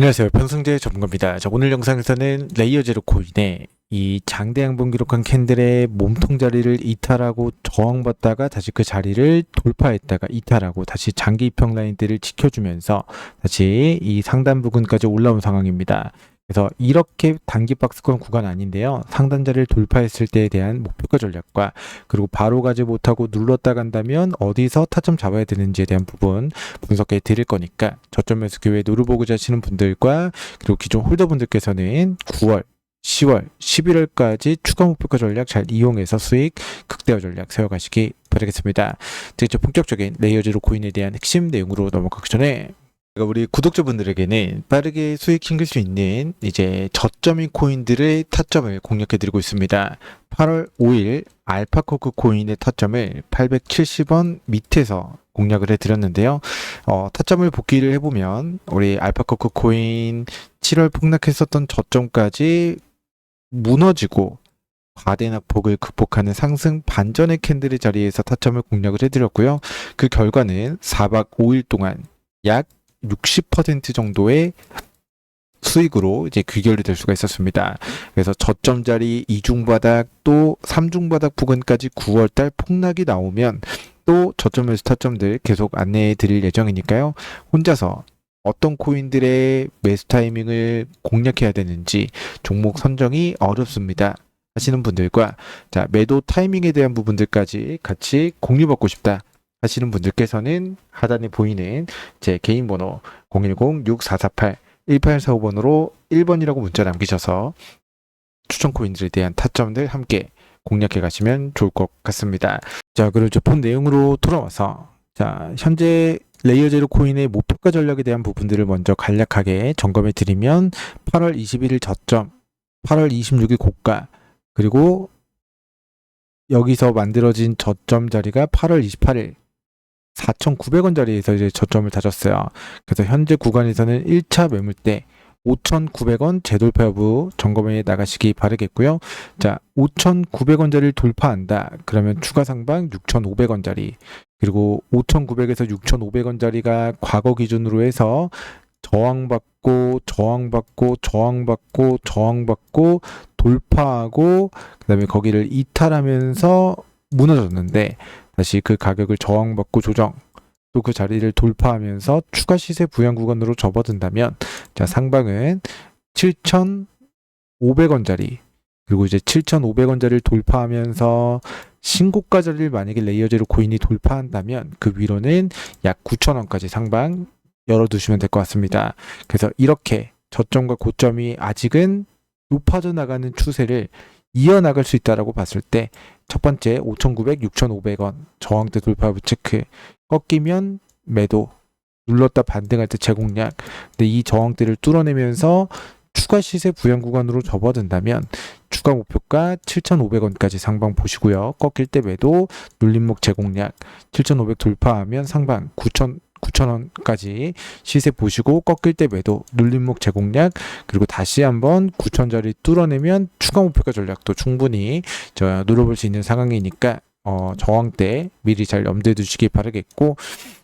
안녕하세요. 편승재 전문가입니다. 자, 오늘 영상에서는 레이어 제로 코인의 이 장대 양분 기록한 캔들의 몸통 자리를 이탈하고 저항받다가 다시 그 자리를 돌파했다가 이탈하고 다시 장기 입형 라인들을 지켜주면서 다시 이 상단 부근까지 올라온 상황입니다. 그래서 이렇게 단기 박스권 구간 아닌데요. 상단 자리를 돌파했을 때에 대한 목표가 전략과 그리고 바로 가지 못하고 눌렀다 간다면 어디서 타점 잡아야 되는지에 대한 부분 분석해 드릴 거니까 저점 매수 기회 노루보고자 하시는 분들과 그리고 기존 홀더분들께서는 9월 10월, 11월까지 추가 목표가 전략 잘 이용해서 수익 극대화 전략 세워가시기 바라겠습니다. 이제 본격적인 레이어제로 코인에 대한 핵심 내용으로 넘어가기 전에 제가 우리 구독자분들에게는 빠르게 수익 챙길 수 있는 이제 저점인 코인들의 타점을 공략해 드리고 있습니다. 8월 5일 알파코크 코인의 타점을 870원 밑에서 공략을 해드렸는데요. 어, 타점을 복귀를 해보면 우리 알파코크 코인 7월 폭락했었던 저점까지 무너지고 과대낙폭을 극복하는 상승 반전의 캔들의 자리에서 타점을 공략을 해드렸고요. 그 결과는 4박 5일 동안 약 60% 정도의 수익으로 이제 귀결이 될 수가 있었습니다. 그래서 저점 자리 이중 바닥 또 삼중 바닥 부근까지 9월 달 폭락이 나오면 또 저점에서 타점들 계속 안내해 드릴 예정이니까요. 혼자서 어떤 코인들의 매수 타이밍을 공략해야 되는지 종목 선정이 어렵습니다. 하시는 분들과 자 매도 타이밍에 대한 부분들까지 같이 공유받고 싶다 하시는 분들께서는 하단에 보이는 제 개인 번호 010-6448-1845번으로 1번이라고 문자 남기셔서 추천 코인들에 대한 타점들 함께 공략해 가시면 좋을 것 같습니다. 자, 그리고 이제 본 내용으로 돌아와서 자, 현재 레이어 제로 코인의 목표가 전략에 대한 부분들을 먼저 간략하게 점검해 드리면 8월 21일 저점, 8월 26일 고가, 그리고 여기서 만들어진 저점 자리가 8월 28일 4,900원 자리에서 이제 저점을 다졌어요. 그래서 현재 구간에서는 1차 매물대 5,900원 재돌파 여부 점검해 나가시기 바라겠고요. 자, 5,900원 자리를 돌파한다. 그러면 추가 상방 6,500원 자리. 그리고 5,900에서 6,500원 자리가 과거 기준으로 해서 저항받고 저항받고 저항받고 저항받고 돌파하고 그다음에 거기를 이탈하면서 무너졌는데 다시 그 가격을 저항받고 조정 또 그 자리를 돌파하면서 추가 시세 부양 구간으로 접어든다면 자 상방은 7,500원짜리 그리고 이제 7,500원짜리를 돌파하면서 신고가 자리를 만약에 레이어제로 코인이 돌파한다면 그 위로는 약 9,000원까지 상방 열어두시면 될 것 같습니다. 그래서 이렇게 저점과 고점이 아직은 높아져 나가는 추세를 이어나갈 수 있다라고 봤을 때 첫 번째 5,900, 6,500원 저항대 돌파 체크 꺾이면 매도 눌렀다 반등할 때 재공략 근데 이 저항대를 뚫어내면서 추가 시세 부양 구간으로 접어든다면 추가 목표가 7,500원까지 상방 보시고요. 꺾일 때 매도 눌림목 재공략 7,500 돌파하면 상방 9,000 9,000원까지 시세 보시고 꺾일 때 매도 눌림목 재공략 그리고 다시 한번 9,000짜리 뚫어내면 추가 목표가 전략도 충분히 저 누려볼 수 있는 상황이니까 어, 저항 때 미리 잘 염두에 두시기 바라겠고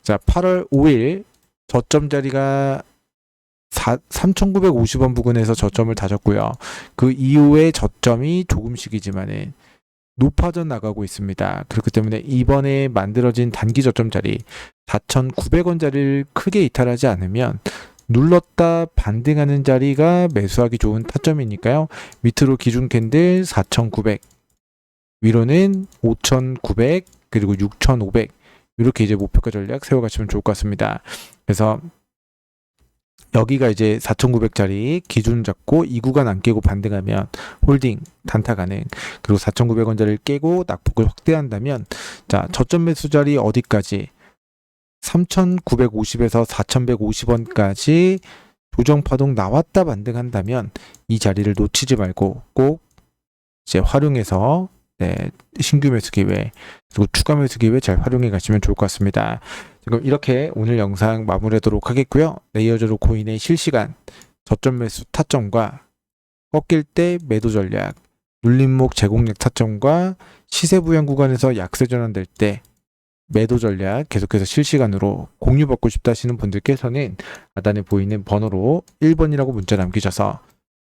자 8월 5일 저점 자리가 3,950원 부근에서 저점을 다졌고요. 그 이후에 저점이 조금씩이지만은 높아져 나가고 있습니다. 그렇기 때문에 이번에 만들어진 단기 저점 자리 4,900원 자리를 크게 이탈하지 않으면 눌렀다 반등하는 자리가 매수하기 좋은 타점이니까요. 밑으로 기준 캔들 4,900, 위로는 5,900 그리고 6,500 이렇게 이제 목표가 전략 세워가시면 좋을 것 같습니다. 그래서 여기가 이제 4,900짜리 기준 잡고 이 구간 안 깨고 반등 하면 홀딩 단타 가능. 그리고 4,900원짜리를 깨고 낙폭을 확대한다면 자 저점 매수 자리 어디까지 3,950에서 4,150원까지 조정 파동 나왔다 반등한다면 이 자리를 놓치지 말고 꼭 이제 활용해서 네, 신규 매수 기회 그리고 추가 매수 기회 잘 활용해 가시면 좋을 것 같습니다. 지금 이렇게 오늘 영상 마무리하도록 하겠고요. 레이어제로 코인의 실시간 저점 매수 타점과 꺾일 때 매도 전략, 눌림목 제공력 타점과 시세 부양 구간에서 약세 전환될 때 매도 전략 계속해서 실시간으로 공유 받고 싶다 하시는 분들께서는 하단에 보이는 번호로 1번이라고 문자 남기셔서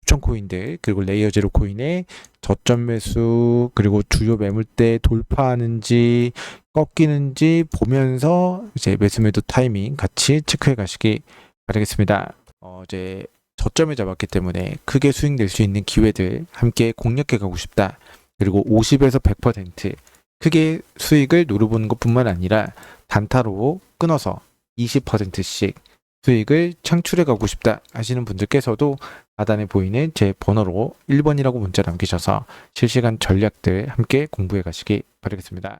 추천 코인들 그리고 레이어 제로 코인의 저점 매수 그리고 주요 매물대 돌파하는지 꺾이는지 보면서 이제 매수 매도 타이밍 같이 체크해 가시기 바라겠습니다. 어, 이제 저점을 잡았기 때문에 크게 수익 낼수 있는 기회들 함께 공략해 가고 싶다. 그리고 50에서 100% 크게 수익을 노려보는 것뿐만 아니라 단타로 끊어서 20%씩 수익을 창출해 가고 싶다 하시는 분들께서도 하단에 보이는 제 번호로 1번이라고 문자 남기셔서 실시간 전략들 함께 공부해 가시기 바라겠습니다.